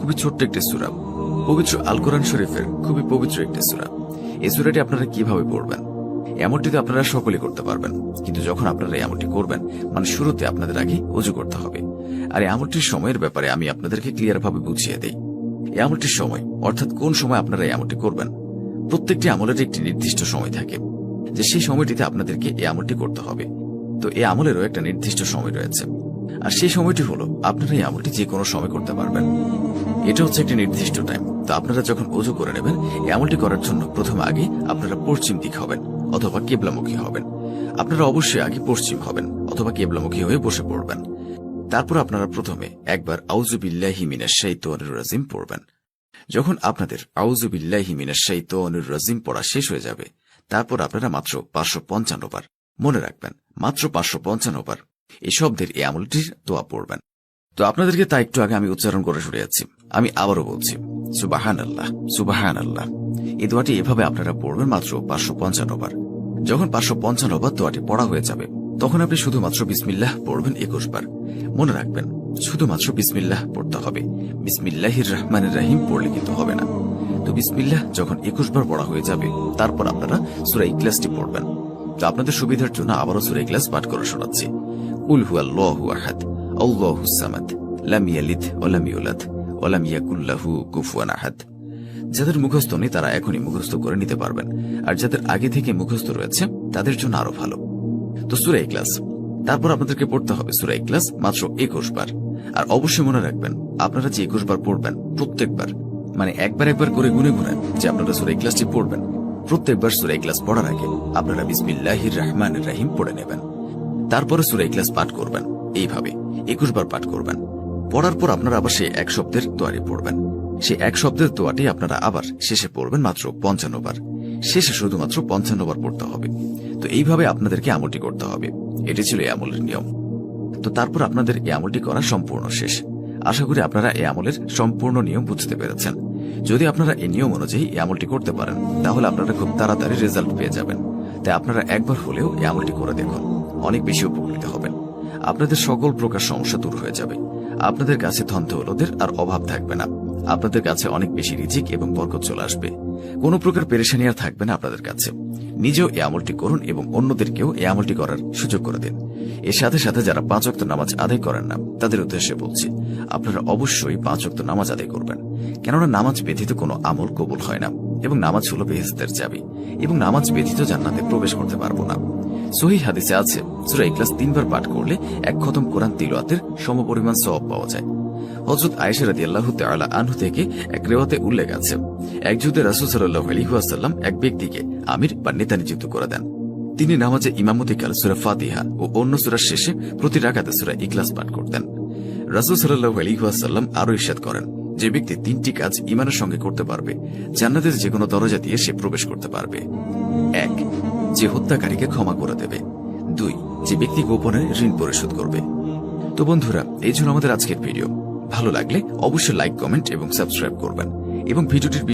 খুবই ছোট্ট একটি সুরা পবিত্র আল কোরআন শরীফের খুবই পবিত্র একটি সুরা এই সুরাটি আপনারা কীভাবে পড়বেন? এমনটি তো আপনারা সকলেই করতে পারবেন। কিন্তু যখন আপনারা এই আমলটি করবেন মানে শুরুতে আপনাদের আগে অজু করতে হবে। আর এই আমলটির সময়ের ব্যাপারে আমি আপনাদেরকে ক্লিয়ার ভাবে বুঝিয়ে দেই। এই আমলটির সময়, অর্থাৎ কোন সময় আপনারা এমনটি করবেন? প্রত্যেকটি আমলের একটি নির্দিষ্ট সময় থাকে। যে সেই সময়টিতে আপনাদেরকে এই আমলটি করতে হবে। তো এই আমলেরও একটা নির্দিষ্ট সময় রয়েছে। আর সেই সময়টি হলো আপনারা এই আমলটি যে কোনো সময় করতে পারবেন। এটা হচ্ছে একটি নির্দিষ্ট টাইম তো আপনারা যখন অজু করে নেবেন, এই আমলটি করার জন্য প্রথমে আগে আপনারা পশ্চিম দিক হবেন অথবা কেবলামুখী হবেন। আপনারা অবশ্যই আগে পশ্চিম হবেন অথবা কেবলামুখী হয়ে বসে পড়বেন। তারপর আপনারা প্রথমে একবার আউজুবিল্লাহি মিনাশ শাইতানির রাজিম পড়বেন। যখন আপনাদের আউজুবিল্লাহি মিনাশ শাইতানির রাজিম পড়া শেষ হয়ে যাবে, তারপর আপনারা মাত্র পাঁচশো পঞ্চান্ন বার মনে রাখবেন, মাত্র পাঁচশো পঞ্চান্ন বার এই শব্দের এই আমলটির দোয়া পড়বেন। তো আপনাদেরকে তা একটু আগে আমি উচ্চারণ করে শুনিয়েছি। আমি আবারও বলছি সুবাহান আল্লাহ সুবাহান আল্লাহ এই দোয়াটি এভাবে আপনারা পড়বেন মাত্র পাঁচশো পঞ্চান্ন বার। যখন পাঁচশো পঞ্চান্ন বার দোয়াটি পড়া হয়ে যাবে, তখন আপনি শুধুমাত্র বিসমিল্লাহ পড়বেন একুশ বার। মনে রাখবেন, শুধুমাত্র বিসমিল্লাহ পড়তে হবে। বিসমিল্লাহির রহমানের রাহিম পড়লে কিন্তু হবে না। তো বিসমিল্লাহ যখন একুশ বার পড়া হয়ে যাবে, তারপর আপনারা সুরা ইকলাসটি পড়বেন। তো আপনাদের সুবিধার জন্য আবারও সুরা ইকলাস পাঠ করে শোনাচ্ছি। আল্লাহু আহাদ আল্লাহু সামাদ লাম ইয়ালিদ ওয়া লাম ইউলাদ ওয়া লাম ইয়াকুল লাহু কুফুয়ান আহাদ যাদের মুখস্থ নেই, তারা এখনই মুখস্থ করে নিতে পারবেন। আর যাদের আগে থেকে মুখস্থ রয়েছে, তাদের জন্য আরও ভালো। তো সুরা ইকলাস তারপর আপনাদেরকে পড়তে হবে সুরা ইকলাস মাত্র একুশ বার। আর অবশ্যই মনে রাখবেন, আপনারা যে একুশ বার পড়বেন, প্রত্যেকবার মানে একবার একবার করে গুনে গুনে যে আপনারা সুরা ইকলাসটি পড়বেন। প্রত্যেকবার সুরা ইকলাস পড়ার আগে আপনারা বিসমিল্লাহির রহমানের রাহিম পড়ে নেবেন। তারপরে সুরা ইকলাস পাঠ করবেন। এইভাবে একুশ বার পাঠ করবেন। পড়ার পর আপনারা আবার সেই এক শব্দের তোয়ারি পড়বেন। সেই এক শব্দের তোয়াটি আপনারা আবার শেষে পড়বেন মাত্র পঞ্চান্ন বার। শেষে শুধুমাত্র পঞ্চান্ন বার পড়তে হবে। তো এইভাবে আপনাদেরকে আমলটি করতে হবে। এটি ছিল এই আমলের নিয়ম। তো তারপর আপনাদের এই আমলটি করা সম্পূর্ণ শেষ। আশা করি আপনারা এই আমলের সম্পূর্ণ নিয়ম বুঝতে পেরেছেন। যদি আপনারা এই নিয়ম অনুযায়ী এই আমলটি করতে পারেন, তাহলে আপনারা খুব তাড়াতাড়ি রেজাল্ট পেয়ে যাবেন। তাই আপনারা একবার হলেও এই আমলটি করে দেখুন। অনেক বেশি উপকৃত হবেন। আপনাদের সকল প্রকার সমস্যা দূর হয়ে যাবে। আপনাদের কাছে ধন দৌলতের আর অভাব থাকবে না। আপনাদের কাছে অনেক বেশি রিজিক এবং বরকত চলে আসবে। কোনো প্রকার পেরেশানি আর থাকবে না আপনাদের কাছে। নিজেও এই আমলটি করুন এবং অন্যদেরকেও এই আমলটি করার সুযোগ করে দিন। এর সাথে সাথে যারা পাঁচ অক্ত নামাজ আদায় করেন না, তাদের উদ্দেশ্যে বলছি, আপনারা অবশ্যই পাঁচ অক্ত নামাজ আদায় করবেন। কেননা নামাজ ব্যতীত কোনো আমল কবুল হয় না এবং নামাজ হলো বেহেস্তের চাবি। এবং নামাজ ব্যতীত জান্নাতে প্রবেশ করতে পারব না। সহি হাদিসে আছে, সুরা ইখলাস তিনবার পাঠ করলে এক খতম কোরআন তিলওয়াতের সমপরিমাণ সওয়াব পাওয়া যায়। হজরত আয়েশা রাদি আল্লাহ তাআলা আনহু থেকে এক রেওয়াতে উল্লেখ আছে, এক যুদ্ধে রাসূল সাল্লাল্লাহু আলাইহি এক ব্যক্তিকে আমির বা নেতা নিযুক্ত করে দেন। তিনি নামাজে ইমামতি কাল সুরা ফাতিহা ও অন্য সুরার শেষে প্রতি রাকাতে সুরা ইখলাস পাঠ করতেন। রাসূল সাল্লাল্লাহু আলাইহি ওয়াসাল্লাম আরও ইরশাদ করেন, যে ব্যক্তি তিনটি কাজ ইমানের সঙ্গে করতে পারবে, জান্নাতের যে কোনো দরজা দিয়ে সে প্রবেশ করতে পারবে। এক যে হত্যাকারীকে ক্ষমা করে দেবে। দুই, যে ব্যক্তি গোপনে ঋণ পরিশোধ করবে। তো বন্ধুরা, এই জন্য আমাদের আজকের ভিডিও। ভালো লাগলে অবশ্যই লাইক কমেন্ট এবং সাবস্ক্রাইব করবেন। এবং ভিডিওটির